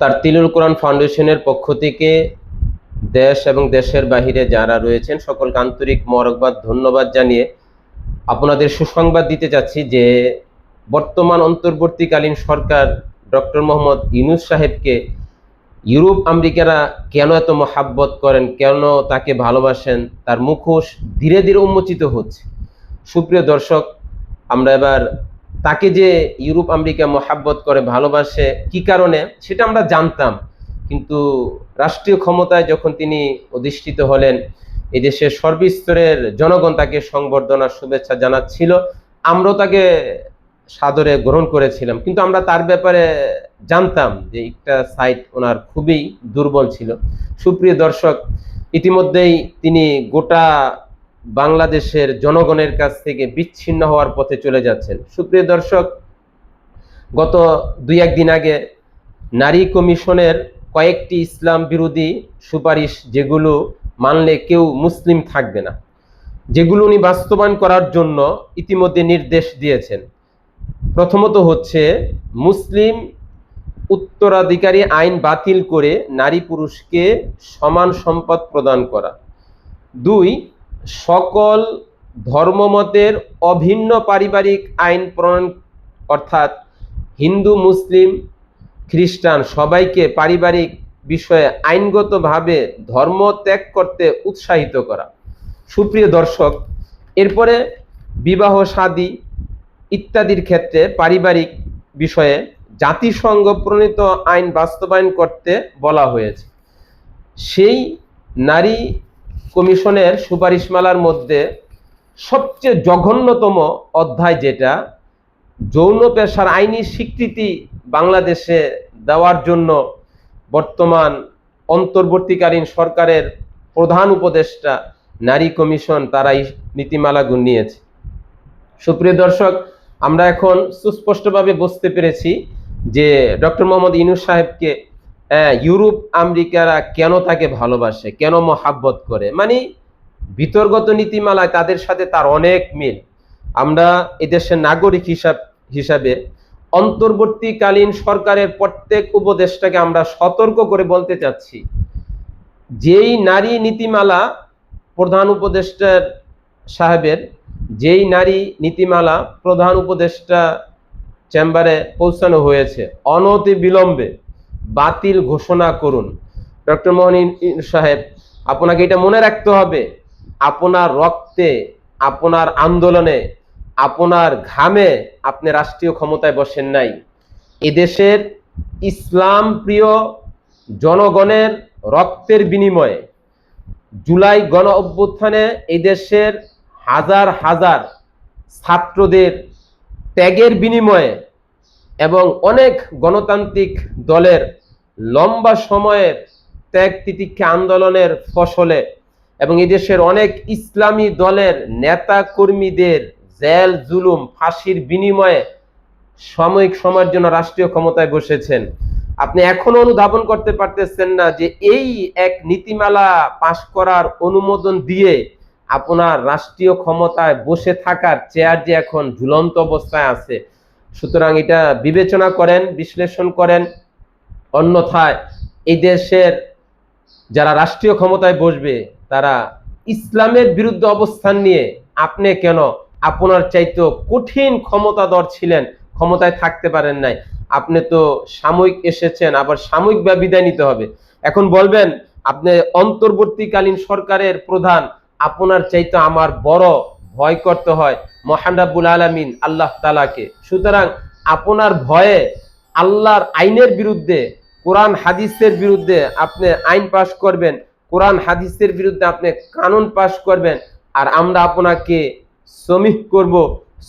তার তিলুল কোরআন ফাউন্ডেশনের পক্ষ থেকে দেশ এবং দেশের বাহিরে যারা রয়েছেন, সকলকে আন্তরিক মরকবাদ ধন্যবাদ জানিয়ে আপনাদের সুসংবাদ দিতে চাচ্ছি যে বর্তমান অন্তর্বর্তীকালীন সরকার ডক্টর মোহাম্মদ ইউনুস সাহেবকে ইউরোপ আমেরিকারা কেন এত মহাব্বত করেন, কেন তাকে ভালোবাসেন, তার মুখোশ ধীরে ধীরে উন্মোচিত হচ্ছে। সুপ্রিয় দর্শক, আমরা এবার তাকে যে ইউরোপ, আমেরিকা মহাব্বত করে, ভালোবাসে, কি কারণে? সেটা আমরা জানতাম। কিন্তু রাষ্ট্রীয় ক্ষমতায় যখন তিনি অধিষ্ঠিত হলেন এই দেশের সর্বস্তরের জনগণ তাকে সংবর্ধনার শুভেচ্ছা জানাচ্ছিল। আমরাও তাকে সাদরে গ্রহণ করেছিলাম। কিন্তু আমরা তার ব্যাপারে জানতাম যে একটা সাইট ওনার খুবই দুর্বল ছিল। সুপ্রিয় দর্শক, ইতিমধ্যেই তিনি গোটা বাংলাদেশের জনগণের কাছ থেকে বিচ্ছিন্ন হওয়ার পথে চলে যাচ্ছেন। সুপ্রিয় দর্শক, গত দুই একদিন আগে নারী কমিশনের কয়েকটি ইসলাম বিরোধী সুপারিশ যেগুলো মানলে কেউ মুসলিম থাকবে না, যেগুলো উনি বাস্তবায়ন করার জন্য ইতিমধ্যে নির্দেশ দিয়েছেন। প্রথমত হচ্ছে, মুসলিম উত্তরাধিকারী আইন বাতিল করে নারী পুরুষকে সমান সম্পদ প্রদান করা। দুই সকল ধর্মমতের অভিন্ন পারিবারিক আইন প্রণয়ন, অর্থাৎ হিন্দু, মুসলিম, খ্রিস্টান সবাইকে পারিবারিক বিষয়ে আইনগতভাবে ধর্ম ত্যাগ করতে উৎসাহিত করা। সুপ্রিয় দর্শক, এরপরে বিবাহ শাদী ইত্যাদির ক্ষেত্রে পারিবারিক বিষয়ে জাতিসংঘ প্রণীত আইন বাস্তবায়ন করতে বলা হয়েছে। সেই নারী কমিশনের সুপারিশমালার মধ্যে সবচেয়ে জঘন্যতম অধ্যায় যেটা, যৌন পেশার আইনি স্বীকৃতি বাংলাদেশে দেওয়ার জন্য বর্তমান অন্তর্বর্তীকালীন সরকারের প্রধান উপদেষ্টা নারী কমিশন তারা এই নীতিমালাগুলো নিয়েছে। সুপ্রিয় দর্শক, আমরা এখন সুস্পষ্টভাবে বুঝতে পেরেছি যে ডক্টর মোহাম্মদ ইনুস সাহেবকে ইউরোপ, আমেরিকারা কেন তাকে ভালোবাসে? কেন মহাব্বত করে? মানে বিতর্গত নীতিমালায় তাদের সাথে তার অনেক মিল। আমরা এদেশের নাগরিক হিসাব হিসাবে অন্তর্বর্তীকালীন সরকারের প্রত্যেক উপদেশটাকে আমরা সতর্ক করে বলতে চাচ্ছি, যেই নারী নীতিমালা প্রধান উপদেষ্টার সাহেবের, যেই নারী নীতিমালা প্রধান উপদেষ্টা চেম্বারে পৌঁছানো হয়েছে অনতি বিলম্বে বাতিল ঘোষণা করুন। ডক্টর মোহন সাহেব, আপনাকে এটা মনে রাখতে হবে, আপনার রক্তে, আপনার আন্দোলনে, আপনার ঘামে আপনি রাষ্ট্রীয় ক্ষমতায় বসেন নাই। এদেশের ইসলাম প্রিয় জনগণের রক্তের বিনিময়ে জুলাই গণ অভ্যুত্থানে এই দেশের হাজার হাজার ছাত্রদের ত্যাগের বিনিময়ে এবং অনেক গণতান্ত্রিক দলের লম্বা সময়ের ত্যাগ তিতিক্ষা আন্দোলনের ফসলে এবং এদেশের অনেক ইসলামী দলের নেতা কর্মীদের জেল, জুলুম, ফাঁসির বিনিময়ে সাময়িক সময়ের জন্য রাষ্ট্রীয় ক্ষমতায় বসেছেন। আপনি এখনও অনুধাবন করতে পারতেছেন না যে এই এক নীতিমালা পাশ করার অনুমোদন দিয়ে আপনার রাষ্ট্রীয় ক্ষমতায় বসে থাকার চেয়ার যে এখন ঝুলন্ত অবস্থায় আছে সুতরাং এটা বিবেচনা করেন, বিশ্লেষণ করেন। অন্যথায় এই দেশের যারা রাষ্ট্রীয় ক্ষমতায় বসবে, তারা ইসলামের বিরুদ্ধে অবস্থান নিয়ে আপনি কেন আপনার চাইতে কঠিন ক্ষমতাধর ছিলেন, ক্ষমতায় থাকতে পারেন নাই। আপনি তো সাময়িক এসেছেন, আবার সাময়িক বা বিদায় নিতে হবে। এখন বলবেন, আপনি অন্তর্বর্তীকালীন সরকারের প্রধান, আপনার চাইতে আমার বড় ভয় করতে হয়। মহান আলামিন আল্লাহ তালাকে সুতরাং আপনার ভয়ে আল্লাহর আইনের বিরুদ্ধে, কোরআন হাদিসের বিরুদ্ধে আপনি আইন পাশ করবেন, কোরআন হাদিসের বিরুদ্ধে আপনি কানুন পাশ করবেন, আর আমরা আপনাকে শ্রমিক করব,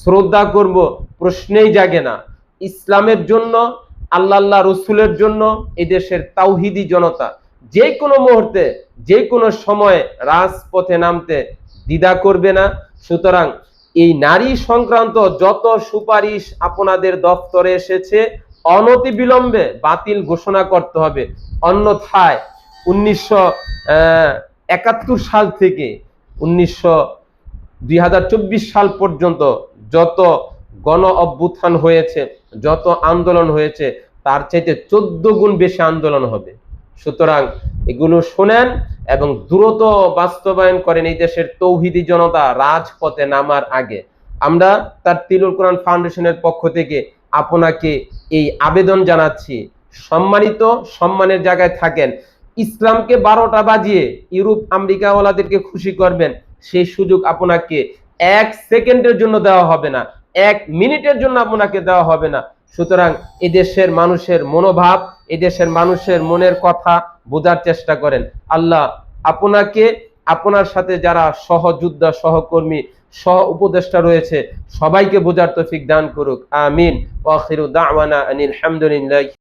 শ্রদ্ধা করব, প্রশ্নেই জাগে না। ইসলামের জন্য, আল্লাহ আল্লাহ রসুলের জন্য এদেশের তাওহিদি জনতা যে কোনো মুহূর্তে যে কোনো সময়ে রাজপথে নামতে দ্বিধা করবে না। সুতরাং এই নারী সংক্রান্ত যত সুপারিশ আপনাদের দপ্তরে এসেছে, অনতি বিলম্বে বাতিল ঘোষণা করতে হবে। অন্যথায় উনিশশো একাত্তর সাল থেকে উনিশশো দুই সাল পর্যন্ত যত গণ অভ্যুত্থান হয়েছে, যত আন্দোলন হয়েছে, তার চাইতে চোদ্দ গুণ বেশি আন্দোলন হবে। সুতরাং এগুলো শোনেন এবং দ্রুত বাস্তবায়ন করেন এই দেশের তৌহিদি জনতা রাজপথে নামার আগে। আমরা তার তিলুল কোরআন ফাউন্ডেশনের পক্ষ থেকে আপনাকে এই আবেদন জানাচ্ছি। সম্মানিত, সম্মানের জায়গায় থাকেন। ইসলামকে বারোটা বাজিয়ে ইউরোপ, আমেরিকাওয়ালাদেরকে খুশি করবেন, সেই সুযোগ আপনাকে এক সেকেন্ডের জন্য দেওয়া হবে না। এক মিনিটের জন্য আপনাকে দেওয়া হবে না। সুতরাং এদেশের মানুষের মনোভাব, এদেশের মানুষের মনের কথা বোঝার চেষ্টা করেন। আল্লাহ, আপনাকে, আপনার সাথে যারা সহযোদ্ধা, সহকর্মী, সহ উপদেষ্টা রয়েছে, সবাইকে বোঝার তফিক দান করুক। আমিন। ওয়াখিরু আনিল হামদুলিল্লাহ।